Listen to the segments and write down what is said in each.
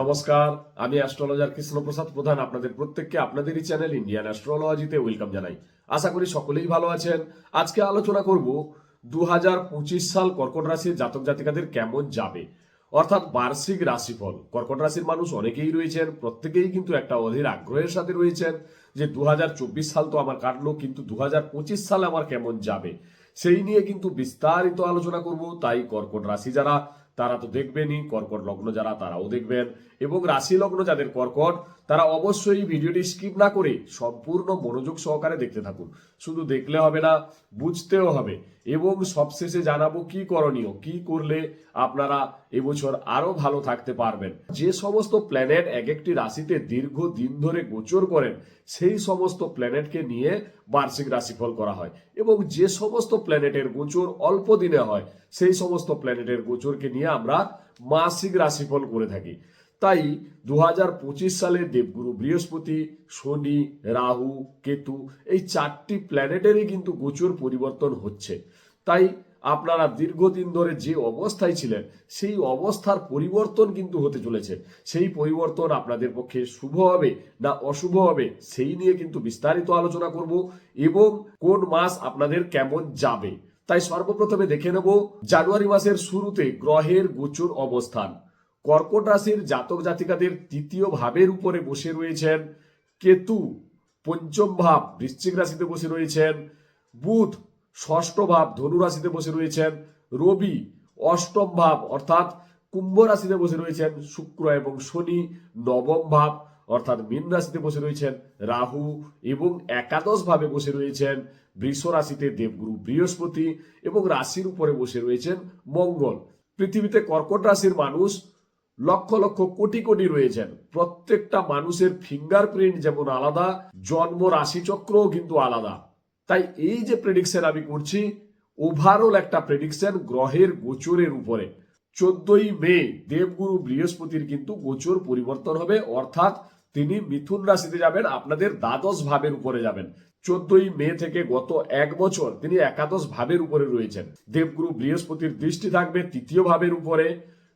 নমস্কার, আমি অ্যাস্ট্রোলজার কৃষ্ণপ্রসাদ প্রধান, আপনাদের প্রত্যেককে আপনাদেরই চ্যানেল ইন্ডিয়ান অ্যাস্ট্রোলজিতে ওয়েলকাম জানাই। আশা করি সকলেই ভালো আছেন। আজকে আলোচনা করব দু হাজার পঁচিশ সাল কর্কট রাশির জাতক জাতিকাদের কেমন যাবে। অর্থাৎ বার্ষিক রাশিফল। কর্কট রাশির মানুষ অনেকেই রয়েছেন, প্রত্যেকেই কিন্তু একটা অধীর আগ্রহের সাথে রয়েছেন যে দু হাজার চব্বিশ সাল তো আমার কাটলো, কিন্তু দু হাজার পঁচিশ সাল আমার কেমন যাবে? সেই নিয়ে কিন্তু বিস্তারিত আলোচনা করব, তাই কর্কট রাশি যারা তারা তো দেখবেনই কর্কট লগ্ন যারা তারাও দেখবেন। এবং রাশি লগ্ন যাদের কর্কট তারা অবশ্যই ভিডিওটি স্কিপ না করে সম্পূর্ণ মনোযোগ সহকারে দেখতে থাকুন। শুধু দেখলে হবে না, বুঝতেও হবে। এবং সবশেষে জানাব কি করণীয়, কি করলে আপনারা এবছর আরও ভালো থাকতে পারবেন। যে সমস্ত প্ল্যানেট এক একটি রাশিতে দীর্ঘ দিন ধরে গোচর করেন, সেই সমস্ত প্ল্যানেটকে নিয়ে বার্ষিক রাশিফল করা হয়। এবং যে সমস্ত প্ল্যানেটের গোচর অল্প দিনে হয়, সেই সমস্ত প্ল্যানেটের গোচরকে নিয়ে আমরা মাসিক রাশিফল করে থাকি। তাই দু হাজার পঁচিশ সালে দেবগুরু বৃহস্পতি, শনি, রাহু, কেতু এই চারটি প্ল্যানেটেরই কিন্তু গোচর পরিবর্তন হচ্ছে। তাই আপনারা দীর্ঘদিন ধরে যে অবস্থায় ছিলেন, সেই অবস্থার পরিবর্তন কিন্তু হতে চলেছে। সেই পরিবর্তন আপনাদের পক্ষে শুভ হবে না অশুভ হবে, সেই নিয়ে কিন্তু বিস্তারিত আলোচনা করব এবং কোন মাস আপনাদের কেমন যাবে। তাই সর্বপ্রথমে দেখে নেব জানুয়ারি মাসের শুরুতে গ্রহের গোচর অবস্থান। কর্কট রাশির জাতক জাতিকাদের তৃতীয় ভাবের উপরে বসে রয়েছেন কেতু, পঞ্চম ভাব বৃশ্চিক রাশিতে বসে রয়েছেন, বুধ ষষ্ঠ ভাব ধনু রাশিতে বসে রয়েছেন, রবি অষ্টম ভাব অর্থাৎ কুম্ভ রাশিতে বসে রয়েছেন শুক্র এবং শনি নবম ভাব অর্থাৎ মীন রাশিতে বসে রয়েছেন রাহু এবং একাদশ ভাবে বসে রয়েছেন বৃষ রাশিতে দেবগুরু বৃহস্পতি এবং রাশির উপরে বসে রয়েছেন মঙ্গল। পৃথিবীতে কর্কট রাশির মানুষ লক্ষ লক্ষ কোটি কোটি রয়েছেন। প্রত্যেকটা মানুষের ফিঙ্গারপ্রিন্ট যেমন আলাদা, জন্ম রাশিচক্রও কিন্তু আলাদা। তাই এই যে প্রেডিকশন আমি করছি ওভারঅল একটা প্রেডিকশন গ্রহের গোচরের উপরে। চোদ্দই মে, দেবগুরু বৃহস্পতির কিন্তু গোচর পরিবর্তন হবে, অর্থাৎ তিনি মিথুন রাশিতে যাবেন, আপনাদের দ্বাদশ ভাবের উপরে যাবেন। চোদ্দই মে থেকে গত এক বছর তিনি একাদশ ভাবের উপরে রয়েছেন। দেবগুরু বৃহস্পতির দৃষ্টি থাকবে তৃতীয় ভাবের উপরে।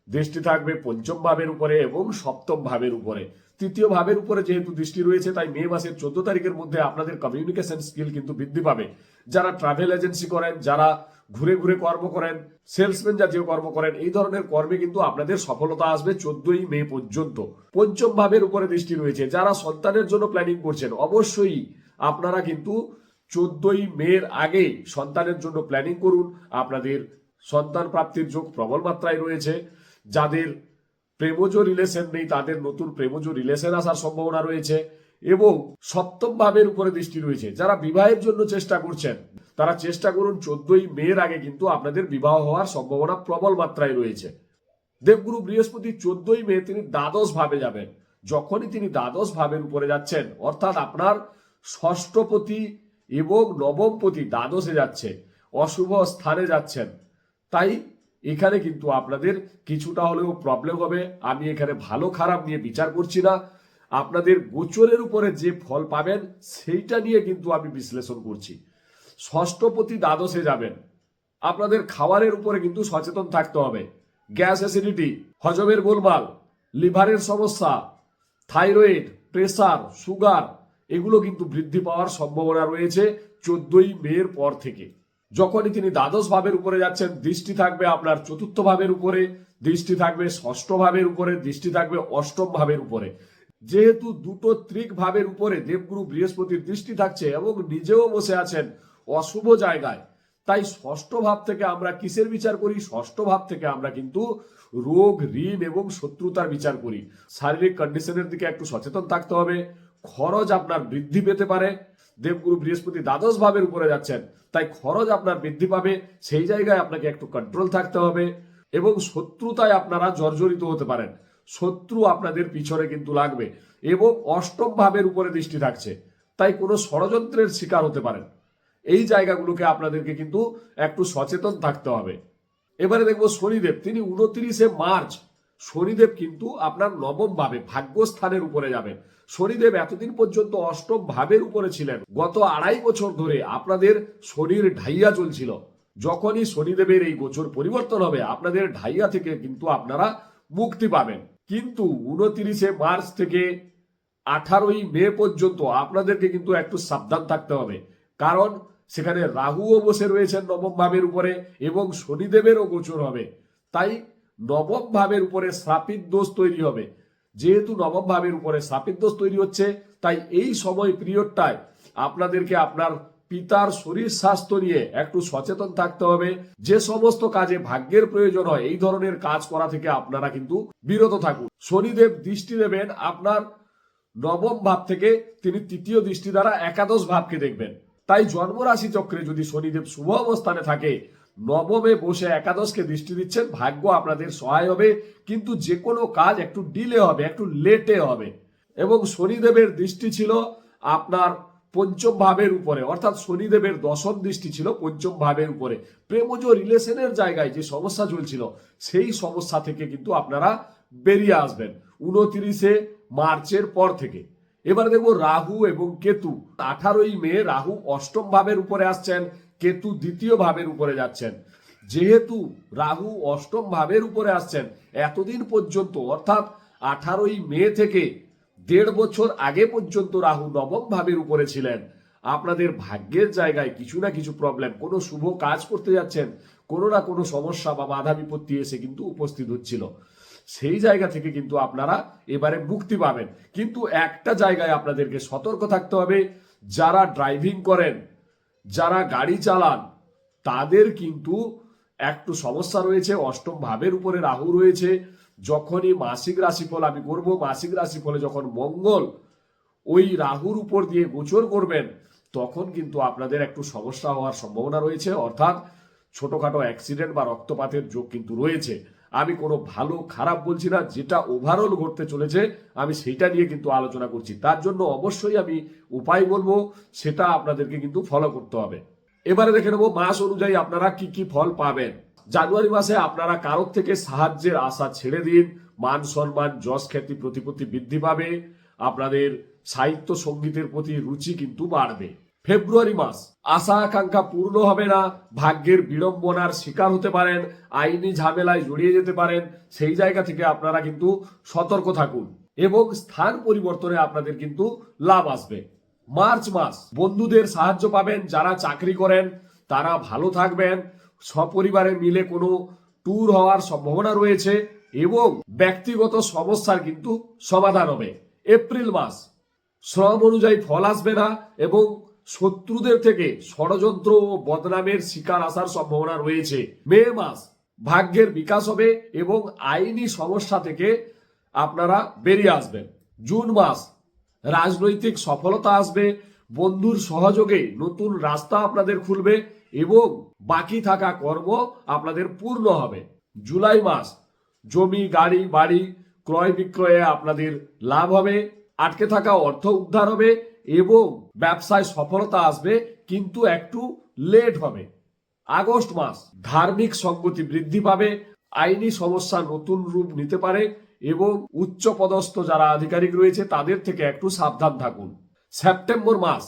দৃষ্টি থাকবে পঞ্চম ভাবের উপরে এবং সপ্তম ভাবের উপরে। তৃতীয় ভাবের উপরে যেহেতু দৃষ্টি রয়েছে, তাই মে মাসের চোদ্দ তারিখের মধ্যে আপনাদের কমিউনিকেশন স্কিল কিন্তু বৃদ্ধি পাবে। যারা ট্রাভেল এজেন্সি করেন, যারা ঘুরে ঘুরে কর্ম করেন সেলসম্যান জাতীয় কর্ম করেন, এই ধরনের কর্মে কিন্তু আপনাদের সফলতা আসবে চোদ্দই মে পর্যন্ত। পঞ্চম ভাবের উপরে দৃষ্টি রয়েছে। যারা সন্তানের জন্য প্ল্যানিং করছেন, অবশ্যই আপনারা কিন্তু চোদ্দই মের আগে সন্তানের জন্য প্ল্যানিং করুন। আপনাদের সন্তান প্রাপ্তির যোগ প্রবল মাত্রায় রয়েছে। যাদের প্রেমজ রিলেশন নেই, তাদের নতুন প্রেমজ রিলেশন আসার সম্ভাবনা রয়েছে এবং সপ্তম ভাবের উপরে দৃষ্টি রয়েছে। যারা বিবাহের জন্য চেষ্টা করছেন, তারা চেষ্টা করুন চোদ্দই মের আগে কিন্তু আপনাদের বিবাহ হওয়ার সম্ভাবনা প্রবল মাত্রায় রয়েছে। দেবগুরু বৃহস্পতি চোদ্দই মে তিনি দ্বাদশ ভাবে যাবেন। যখনই তিনি দ্বাদশ ভাবের উপরে যাচ্ছেন, অর্থাৎ আপনার ষষ্ঠপতি এবং নবমপতি দ্বাদশে যাচ্ছে, অশুভ স্থানে যাচ্ছেন, তাই এখানে কিন্তু আপনাদের কিছুটা হলেও প্রবলেম হবে। আমি এখানে ভালো খারাপ নিয়ে বিচার করছি না। আপনাদের গোচরের উপরে যে ফল পাবেন, সেইটা নিয়ে কিন্তু আমি বিশ্লেষণ করছি। ষষ্ঠপতি দ্বাদশে যাবেন। আপনাদের খাবারের উপরে কিন্তু সচেতন থাকতে হবে। গ্যাস অ্যাসিডিটি, হজমের গোলমাল, লিভারের সমস্যা, থাইরয়েড, প্রেসার, সুগার, এগুলো কিন্তু বৃদ্ধি পাওয়ার সম্ভাবনা রয়েছে চোদ্দই মের পর থেকে। যখনই তিনি দ্বাদশ ভাবের উপরে যাচ্ছেন, দৃষ্টি থাকবে আপনার চতুর্থ ভাবের উপরে, দৃষ্টি থাকবে ষষ্ঠ ভাবের উপরে, দৃষ্টি থাকবে অষ্টম ভাবের উপরে। যেহেতু দুটো ত্রিক ভাবের উপরে দেবগুরু বৃহস্পতির দৃষ্টি থাকছে এবং নিজেও বসে আছেন অশুভ জায়গায়, তাই ষষ্ঠ ভাব থেকে আমরা কিসের বিচার করি? ষষ্ঠ ভাব থেকে আমরা কিন্তু রোগ, ঋণ এবং শত্রুতার বিচার করি। শারীরিক কন্ডিশনের দিকে একটু সচেতন থাকতে হবে। খরচ আপনার বৃদ্ধি পেতে পারে। দেবগুরু বৃহস্পতি দ্বাদশ ভাবের উপরে যাচ্ছেন। তাই খরচ আপনার বৃদ্ধি পাবে, সেই জায়গায় আপনাকে একটু কন্ট্রোল থাকতে হবে এবং শত্রুতায় আপনারা জর্জরিত হতে পারেন। শত্রু আপনাদের পিছনে কিন্তু লাগবে এবং অষ্টম ভাবের উপরে দৃষ্টি থাকছে। তাই কোনো ষড়যন্ত্রের শিকার হতে পারেন। এই জায়গাগুলোকে আপনাদেরকে কিন্তু একটু সচেতন থাকতে হবে। এবারে দেখব শনিদেব, তিনি উনত্রিশে মার্চ শনিদেব কিন্তু আপনার নবম ভাবে, ভাগ্যস্থানের উপরে যাবেন শনিদেব এতদিন পর্যন্ত অষ্টম ভাবের উপরে ছিলেন। গত আড়াই বছর ধরে আপনাদের শনির ঢাইয়া চলছিল। যখনই শনিদেবের এই গোচর পরিবর্তন হবে, আপনাদের ঢাইয়া থেকে কিন্তু আপনারা মুক্তি পাবেন। কিন্তু উনতিরিশে মার্চ থেকে আঠারোই মে পর্যন্ত আপনাদেরকে কিন্তু একটু সাবধান থাকতে হবে। কারণ সেখানে রাহুও বসে রয়েছেন নবম ভাবের উপরে এবং শনিদেবেরও গোচর হবে। তাই নবম ভাবের উপরে শ্রাপিত দোষ তৈরি হবে। যেহেতু নবম ভাবের উপরে শ্রাপিত দোষ তৈরি হচ্ছে, তাই এই সময় পিরিয়ডটায় আপনাদেরকে আপনার পিতার শরীর স্বাস্থ্য নিয়ে একটু সচেতন থাকতে হবে। যে সমস্ত কাজে ভাগ্যের প্রয়োজন হয়, এই ধরনের কাজ করা থেকে আপনারা কিন্তু বিরত থাকুন। শনিদেব দৃষ্টি দেবেন, আপনার নবম ভাব থেকে তিনি তৃতীয় দৃষ্টি দ্বারা একাদশ ভাবকে দেখবেন। তাই জন্মরাশি চক্রে যদি শনিদেব শুভ অবস্থানে থাকে নবমে বসে একাদশকে দৃষ্টি দিচ্ছেন। ভাগ্য আপনাদের সহায় হবে, কিন্তু যে কোনো কাজ একটু ডিলে হবে, একটু লেটে হবে। এবং শনিদেবের দৃষ্টি ছিল আপনার পঞ্চম ভাবের উপরে, অর্থাৎ শনিদেবের দশম দৃষ্টি ছিল পঞ্চম ভাবের উপরে। প্রেমজ রিলেশনের জায়গায় যে সমস্যা চলছিল, সেই সমস্যা থেকে কিন্তু আপনারা বেরিয়ে আসবেন। উনতিরিশে মার্চের পর থেকে। এবার দেখব রাহু এবং কেতু। আঠারোই মে রাহু অষ্টম ভাবের উপরে আসছেন। কেতু দ্বিতীয় ভাবের উপরে যাচ্ছেন। যেহেতু রাহু অষ্টম ভাবের উপরে আসছেন, এতদিন পর্যন্ত, অর্থাৎ আঠারোই মে থেকে দেড় বছর আগে পর্যন্ত রাহু নবম ভাবের উপরে ছিলেন। আপনাদের ভাগ্যের জায়গায় কিছু না কিছু প্রবলেম কোনো শুভ কাজ করতে যাচ্ছেন, কোনো না কোনো সমস্যা বা বাধা বিপত্তি এসে কিন্তু উপস্থিত হচ্ছিল। সেই জায়গা থেকে কিন্তু আপনারা এবারে মুক্তি পাবেন। কিন্তু একটা জায়গায় আপনাদেরকে সতর্ক থাকতে হবে, যারা ড্রাইভিং করেন যারা গাড়ি চালান, তাদের কিন্তু একটু সমস্যা রয়েছে, অষ্টম ভাবের উপরে রাহু রয়েছে। যখনই মাসিক রাশিফল আমি করব, মাসিক রাশিফলে যখন মঙ্গল ওই রাহুর উপর দিয়ে গোচর করবেন, তখন কিন্তু আপনাদের একটু সমস্যা হওয়ার সম্ভাবনা রয়েছে। অর্থাৎ ছোটখাটো অ্যাক্সিডেন্ট বা রক্তপাতের যোগ কিন্তু রয়েছে। আমি কোনো ভালো, খারাপ বলছি না, যেটা ওভারঅল ঘটতে চলেছে, আমি সেইটা নিয়ে কিন্তু আলোচনা করছি। তার জন্য অবশ্যই আমি উপায় বলব, সেটা আপনাদেরকে কিন্তু ফলো করতে হবে। এবারে দেখে নেব, মাস অনুযায়ী আপনারা কি কি ফল পাবেন। জানুয়ারি মাসে আপনারা কারোর থেকে সাহায্যের আশা ছেড়ে দিন, মান সম্মান, যশ খ্যাতি, প্রতিপত্তি বৃদ্ধি পাবে, আপনাদের সাহিত্য সঙ্গীতের প্রতি রুচি কিন্তু বাড়বে। ফেব্রুয়ারি মাস। আশা আকাঙ্ক্ষা পূর্ণ হবে না, ভাগ্যের বিড়ম্বনার শিকার হতে পারেন, আইনি ঝামেলায় জড়িয়ে যেতে পারেন, সেই জায়গা থেকে আপনারা কিন্তু সতর্ক থাকুন এবং স্থান পরিবর্তনে আপনাদের কিন্তু লাভ আসবে। মার্চ মাস, বন্ধুদের সাহায্য পাবেন, যারা চাকরি করেন, তারা ভালো থাকবেন, সপরিবারে মিলে কোনো ট্যুর হওয়ার সম্ভাবনা রয়েছে এবং ব্যক্তিগত সমস্যার কিন্তু সমাধান হবে। এপ্রিল মাস, শ্রম অনুযায়ী ফল আসবে না এবং শত্রুদের থেকে ষড়যন্ত্র ও বদনামের শিকার আসার সম্ভাবনা রয়েছে। মে মাস ভাগ্যের বিকাশ হবে এবং আইনি সমস্যা থেকে আপনারা বেরিয়ে আসবেন। জুন মাস রাজনৈতিক সফলতা আসবে, বন্ধুর সহযোগে নতুন রাস্তা আপনাদের খুলবে এবং বাকি থাকা কর্ম আপনাদের পূর্ণ হবে। জুলাই মাস জমি, গাড়ি, বাড়ি ক্রয় বিক্রয়ে আপনাদের লাভ হবে, আটকে থাকা অর্থ উদ্ধার হবে এবং ব্যবসায় সফলতা আসবে, কিন্তু একটু লেট হবে। আগস্ট মাস, ধার্মিক সঙ্গতি বৃদ্ধি পাবে, আইনি সমস্যা নতুন রূপ নিতে পারে এবং উচ্চ পদস্থ যারা আধিকারিক রয়েছে, তাদের থেকে একটু সাবধান থাকুন। সেপ্টেম্বর মাস,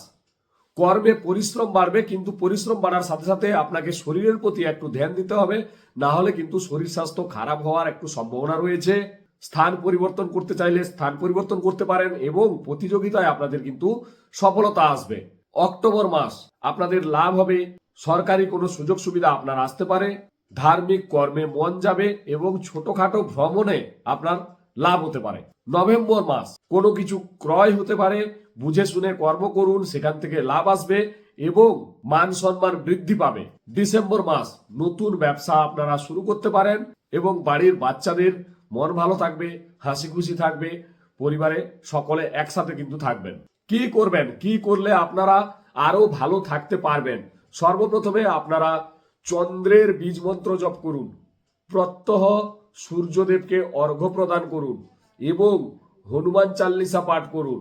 কর্মে পরিশ্রম বাড়বে, কিন্তু পরিশ্রম বাড়ার সাথে সাথে আপনাকে শরীরের প্রতি একটু ধ্যান দিতে হবে, না হলে কিন্তু শরীর স্বাস্থ্য খারাপ হওয়ার একটু সম্ভাবনা রয়েছে। স্থান পরিবর্তন করতে চাইলে স্থান পরিবর্তন করতে পারেন এবং প্রতিযোগিতায় আপনাদের কিন্তু সফলতা আসবে। অক্টোবর মাস, আপনাদের লাভ হবে। সরকারি কোনো সুযোগ সুবিধা আপনার আসতে পারে। ধার্মিক কর্মে মন যাবে এবং ছোটখাটো ভ্রমণে আপনার লাভ হতে পারে। নভেম্বর মাস, কোনো কিছু ক্রয় হতে পারে। বুঝে শুনে কর্ম করুন, সেখান থেকে লাভ আসবে এবং মান সম্মান বৃদ্ধি পাবে। ডিসেম্বর মাস, নতুন ব্যবসা আপনারা শুরু করতে পারেন এবং বাড়ির বাচ্চাদের মন ভালো থাকবে, হাসি খুশি থাকবে, পরিবারে সকলে একসাথে কিন্তু থাকবেন। কি করবেন? কি করলে আপনারা আরও ভালো থাকতে পারবেন? সর্বপ্রথমে আপনারা চন্দ্রের বীজ মন্ত্র জপ করুন। প্রত্যহ সূর্যদেবকে অর্ঘ্য প্রদান করুন এবং হনুমান চাল্লিশা পাঠ করুন।